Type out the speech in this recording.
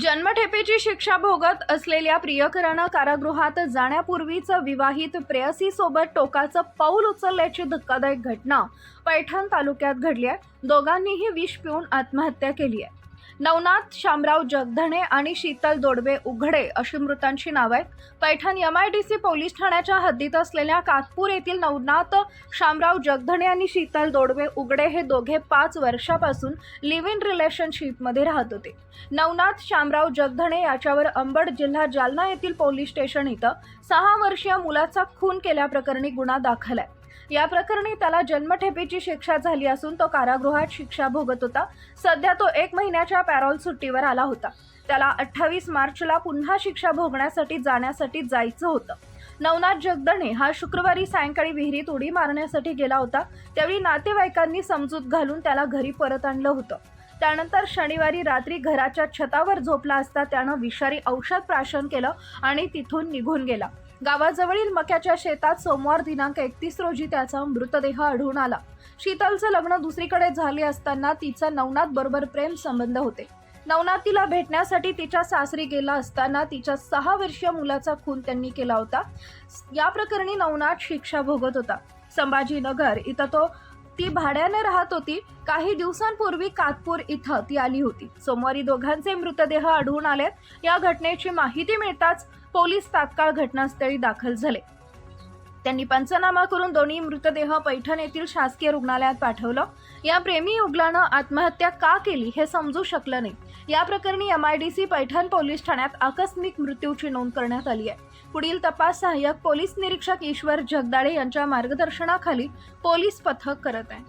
जन्मठेपेची शिक्षा भोगत असलेल्या प्रियकरानं कारागृहात जाण्यापूर्वीच विवाहित प्रेयसीसोबत टोकाचं पाऊल उचलल्याची धक्कादायक घटना पैठण तालुक्यात घडली आहे. दोघांनीही विष पिऊन आत्महत्या केली आहे. नवनाथ शामराव जगधणे आणि शीतल दोडवे उघडे अशी मृतांची नावं आहेत. Paithan M I D C police ठाण्याच्या हद्दीत असलेल्या कातपूर येथील नवनाथ शामराव जगधणे आणि शीतल दोडवे उघडे हे दोघे पाच वर्षापासून लिव्ह इन रिलेशनशिपमध्ये राहत होते. नवनाथ शामराव जगधणे याच्यावर अंबड जिल्हा जालना येथील पोलीस स्टेशन इथं सहा वर्षीय मुलाचा खून केल्याप्रकरणी गुन्हा दाखल आहे. या प्रकरणी त्याला जन्मठेपेची शिक्षा झाली असून तो कारागृहात शिक्षा भोगत होता. सध्या तो एक महिन्याच्या पॅरोल सुट्टीवर आला होता. त्याला अठ्ठावीस मार्चला पुन्हा शिक्षा भोगण्यासाठी जाण्यासाठी जायचं होतं. नवनाथ जगदणे हा शुक्रवारी सायंकाळी विहिरीत उडी मारण्यासाठी गेला होता. त्यावेळी नातेवाईकांनी समजूत घालून त्याला घरी परत आणलं होतं. त्यानंतर शनिवारी रात्री घराच्या छतावर झोपला असता त्यानं विषारी औषध प्राशन केलं आणि तिथून निघून गेला. गावाजवळील मक्याच्या शेतात सोमवार दिनांक एकतीस रोजी त्याचा मृतदेह आढळून आला. शीतलचं लग्न दुसरीकडे झाले असताना तिचा नवनाथ बरोबर प्रेम संबंध होते. नवनाथ तिला भेटण्यासाठी तिच्या सासरी गेला असताना तिच्या सहा वर्षीय मुलाचा खून त्यांनी केला होता. या प्रकरणी नवनाथ शिक्षा भोगत होता. संभाजीनगर इथं तो ती भाड्याने राहत होती. काही दिवसांपूर्वी कातपूर इथं ती आली होती. सोमवारी दोघांचे मृतदेह आढळून आलेत. या घटनेची माहिती मिळताच पोलीस तात्काळ घटनास्थळी दाखल झाले. त्यांनी पंचनामा करून दोन्ही मृतदेह पैठण येथील शासकीय रुग्णालयात पाठवलं. या प्रेमी युगलानं आत्महत्या का केली हे समजू शकलं नाही. या प्रकरणी M I D C Paithan police ठाण्यात आकस्मिक मृत्यूची नोंद करण्यात आली आहे. पुढील तपास सहाय्यक पोलीस निरीक्षक ईश्वर जगदाळे यांच्या मार्गदर्शनाखाली पोलीस पथक करत आहे.